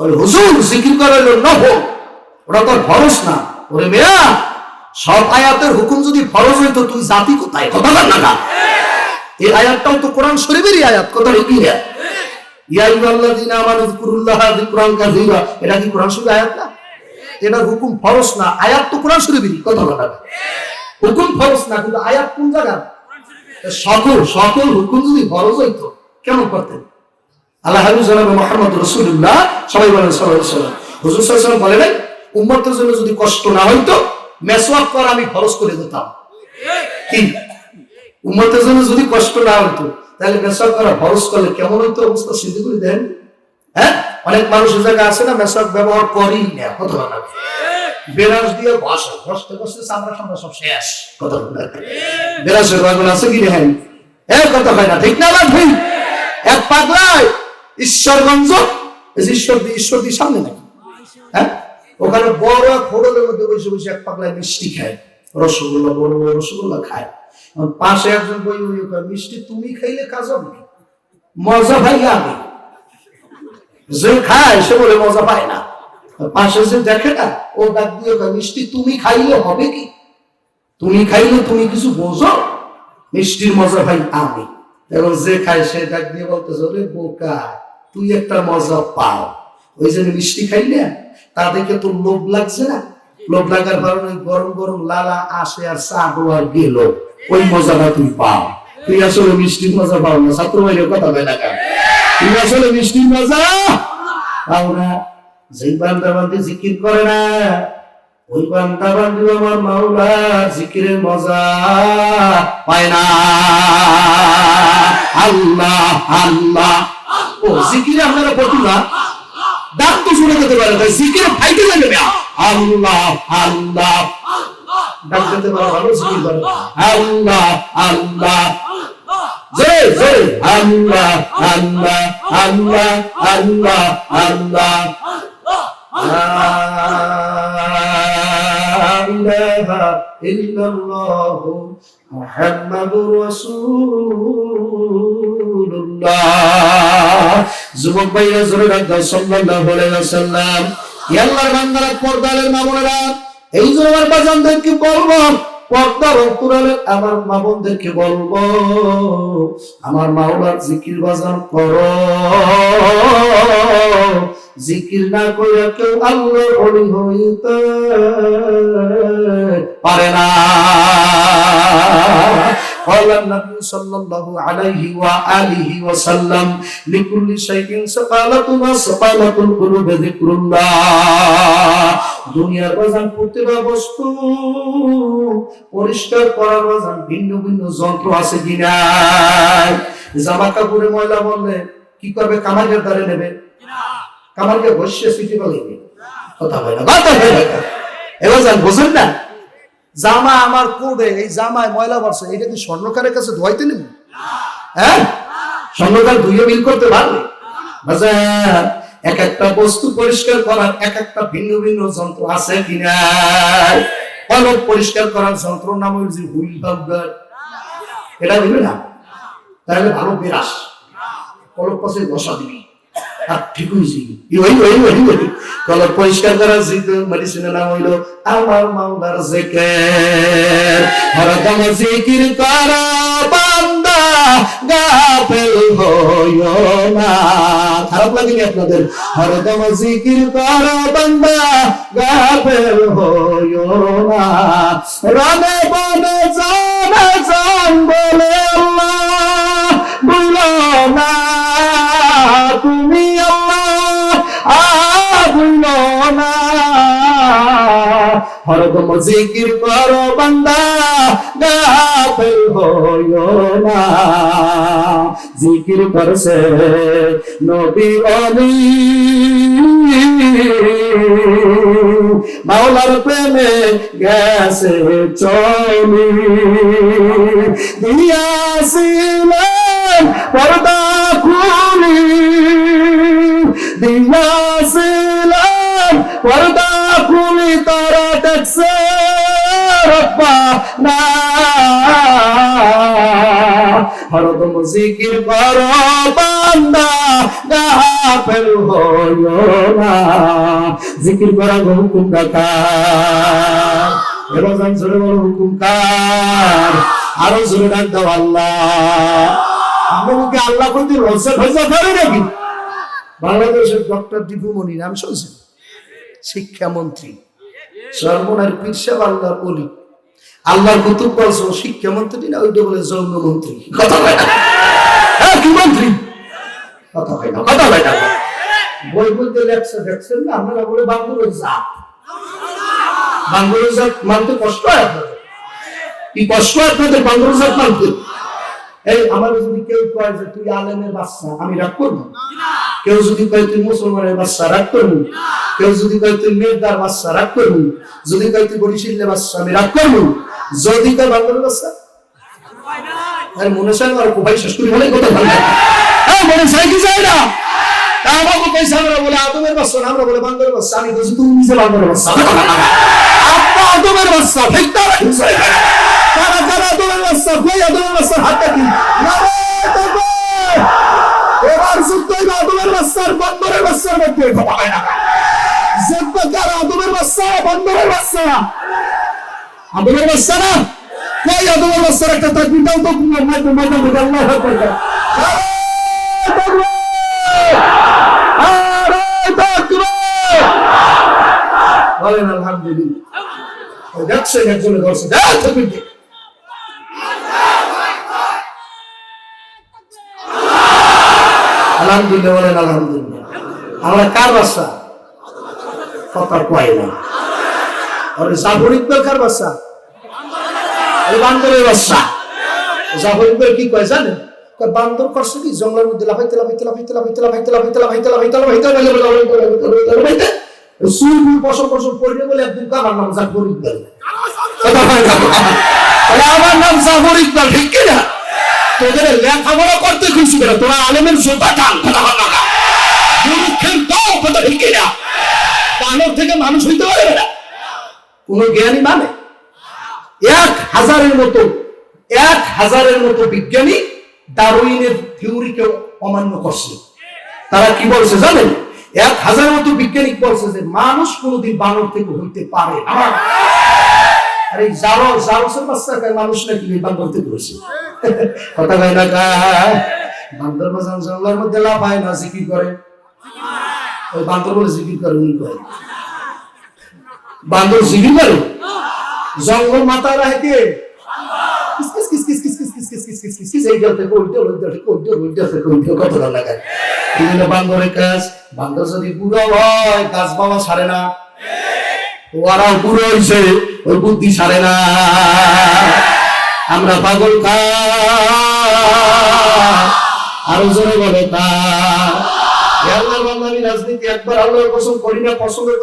ওই হুজুর, জিকির ওটা তোর ফরজ না। ওরে মেয়া, সব আয়াতের হুকুম যদি ফরজ হইতো তুই জাতি কোথায়? কথা বল না এই আয়াতটাও তো কোরআন শরীফেরই আয়াত, কথা এটা কি কোরআন শরীফের আয়াত না? এটার হুকুম ফরজ না, আয়াত তো কোরআন শরীফেরই, কথা বলা হুকুম ফরজ না, কিন্তু আয়াত কোন জায়গা সকল সকল হুকুম যদি ফরজ হইতো কেমন করতেন? আল্লাহ মোহাম্মদ রসুল্লাহ সবাই বলেন সাল্লাম হুজুর সাল্লাম বলেন, উম্মতের জন্য যদি কষ্ট না হইতো, মেসওয়াক করা আমি খরচ করে দিতাম। কি? উম্মতের জন্য যদি কষ্ট না হইতো, তাহলে মেসওয়াক করা খরচ করলে কেমন হইতো অবস্থা সিদ্ধি করে দেন? হ্যাঁ? অনেক মানুষ ওই জায়গায় আছে না, মেসওয়াক ব্যবহার করি না কত না। বেরাস দিয়ে বসে, বসতে বসতে চামড়া সামড়া সব শেষ কত বেরাসের বাগুন আছে কি রে হ্যাঁ এ কথা হয় না, ঠিক না ঠিক এক পাগলায় ঈশ্বরগঞ্জ? ঈশ্বর দি ঈশ্বর দি সামনে নাকি? হ্যাঁ? ওখানে বড় এক হোটেলের মধ্যে বসে বসে এক পাগলায় মিষ্টি খায়। রসগোল্লা, বড় বড় রসগোল্লা খায়। পাশে একজন বই বই মিষ্টি তুমি খাইলে কাজ হবে মজা ভাই আমি। যে খায়, সে বলে, মজা পায় না। পাশে যে দেখে না, ও ডাক দিয়ে মিষ্টি তুমি খাইলে হবে কি? তুমি খাইলে তুমি কিছু বোঝো? মিষ্টির মজা ভাই আমি। এবং যে খায়, সে ডাক দিয়ে বলতেছে রে বোকা। তুই একটা মজা পাও। ওই জন্য মিষ্টি খাইলে, তা দেখে তোর লোভ লাগছে না? লোভ লাগার কারণে গরম গরম লালা আসে আর চা আর গেল ওই মজাটা তুই পাও। তুই আসলে মিষ্টির মজা পাও না। ছাত্র ভাইয়ের কথা বলে তুই আসলে মিষ্টির মজা পাও না। যেই বান্দা বান্দি জিকির করে না, ওই বান্দা বান্দি আমার মাওলা জিকিরের মজা পায় না। আল্লাহ আল্লাহ ও, জিকিরে আপনারা পড়তুন না ডাক তো শুনে যেতে পারে, তাই জিকিরে ফাইটে না আল্লাহ আল্লাহ। ডাক যেতে পারে, ভালো জিকির করে। আল্লাহ আল্লাহ। যুবক জোরে ডাক্তার সাল্লাল্লাহু আলাইহি ওয়াসাল্লাম। পর্দালের মামুনেরা এই জন্য আমার বাজানদেরকে বলব, পর্দার অন্তরালের আমার মা বোনদেরকে বলব, আমার মাওলার জিকির বাজান করো। জিকির না করে কেউ আল্লাহর অলি হইতে পারে না। قال النبي صلى الله عليه وآله وسلم لكل شيء سقالة وسقالة القلوب ذكر الله দুনিয়ার বাজান প্রতিটা বস্তু পরিষ্কার করার বাজান ভিন্ন ভিন্ন যন্ত্র আছে কিনা জামা কাপড়ে ময়লা বললে কি করবে কামারের দ্বারে নেবে কামারকে বসে সিটি বলিনি কথা হয় না কথা হয় না এবার যান বোঝেন না জামা আমার কোডে এই জামায় ময়লা পড়ছে এটা কি স্বর্ণকারের কাছে ধোয়াইতে নেব? হ্যাঁ? স্বর্ণকার ধুয়ে বিল করতে পারবে? এক একটা বস্তু পরিষ্কার করার, এক একটা ভিন্ন ভিন্ন যন্ত্র আছে কিনা পলক পরিষ্কার করার যন্ত্র নাম হচ্ছে হুইল বাম্পার এটা দিবে না? তাহলে ভালো বিরাস। পলক পাশে বসা দিবি। আর ঠিক ওই ওই ওই ওই কলক পরিষ্কার করার মেডিসিনের নাম হইল আমার মাওলার জিকির। হরদম জিকির করা বান্দা, গাফেল হইও না। খারাপ লাগেনি আপনাদের? হরদম জিকির করা বান্দা, গাফেল হইও না। বনে জানা জান বলে হরদম জিকির করো বান্দা গাফেল হইও না। জিকির করছে নবী অলি। মাওলার প্রেমে গেছে চলি। দিয়াছিলেন পর্দা খুলি। দিয়াছিলেন পর্দা খুলি জিকির কর না জিকির হুকুম হুকুম কার আরও জোরে ডাক দাও আল্লাহ। আমাকে আল্লাহ কইতে রসে করে নাকি? বাংলাদেশের ডক্টর দীপু মনি, নাম শুনছেন? শিক্ষামন্ত্রী। সর্বনার পীরসাব আল্লাহর বলি আল্লাহর কুতুব বলছো শিক্ষামন্ত্রী না? ওইটা বলে যৌন মন্ত্রী। কথা হয় না। হ্যাঁ, কি মন্ত্রী? কথা হয় না কথা হয় না। বই বলতে লেখছে দেখছেন না? আপনারা বলে জাত। জাত মানতে কষ্ট কি কষ্ট আপনাদের জাত মানতে? এই আমার যদি কেউ কয় যে তুই আলেমের বাচ্চা আমি রাগ করব? কেউ যদি কয় তুই মুসলমানের বাচ্চা রাগ করব? কেউ যদি কয় তুই মেঘদার বাচ্চা রাগ করব? যদি কয় তুই বরিশিল্লে বাচ্চা আমি রাগ করব? যদি কয় বাংলার বাচ্চা? আরে মনে না আর কোপাই শেষ করি বলে কথা ভালো হ্যাঁ মনে চাই কি চাই না? আমরা বলে আদমের বাচ্চা না, আমরা বলে বাচ্চা। আমি তুমি নিজে বাচ্চা। আপা আদমের বাচ্চা ঠিক না? কারা কারা আদমের বাচ্চা? কই আদমের বাচ্চা হাতটা কি? নারে তাকবীর! এবার কথা হয় না। যুদ্ধ আদমের বাচ্চা, বন্দরের বাচ্চা? আদমের বাচ্চা না? কই আদমের বাচ্চার একটা তাকবীর দাও তো? মাইকে মাইকে মাইকে, আল্লাহু আকবার। নারে তাকবীর! বলেন, আলহামদুলিল্লাহ। ওই দেখছেন একজনে ধরছে। দেখ তাকবীর। আলহামদুলিল্লাহ, বলেন, আলহামদুলিল্লাহ। আমরা কার বাচ্চা কথা কয় না আরে জাফর ইকবাল কার আরে বান্দরের বাচ্চা জাফর ইকবাল কি কয় জানেন বান্দর করছে কি জঙ্গলের মধ্যে লাফাইতে লাফাইতে লাফাইতে লাফাইতে লাফাইতে লাফাইতে লাফাইতে লাফাইতে লাফাইতে লাফাইতে লাফাইতে সুই ফুল পশম পশম পড়বে বলে একদিন কামার নাম জাফর ইকবাল হয় আমার নাম জাফর ইকবাল ঠিক কিনা তোদের লেখাপড়া করতে খুশি করে তোরা আলেমের জোতা টান কথা না কথা ঠিক কিনা? বানর থেকে মানুষ হইতে পারে না। কোন জ্ঞানী মানে? এক হাজারের মতো, এক হাজারের মতো বিজ্ঞানী থিওরিকে অমান্য করছে। তারা কি বলছে জানেন? এক হাজার মতো বিজ্ঞানী বলছে যে, মানুষ কোনোদিন বানর থেকে হইতে পারে না। আরে বাচ্চাকে মানুষ নাকি বান্দর থেকে হয়েছে কথা কয় না কা বান্দর বাজান জঙ্গলের মধ্যে না জিকির করে। ওই বান্দর বলে জিকির করে উনি করে বান্দর জিকির করে জঙ্গল মাথা রাখে বান্দরের কাজ বুড়ো হয় গাছ বাবা না বুদ্ধি না আমরা পাগল খা আরও জোরে বলে তা আল্লাহর বান্দা আমি রাজনীতি একবার আল্লাহর পছন্দ করি না পছন্দ করি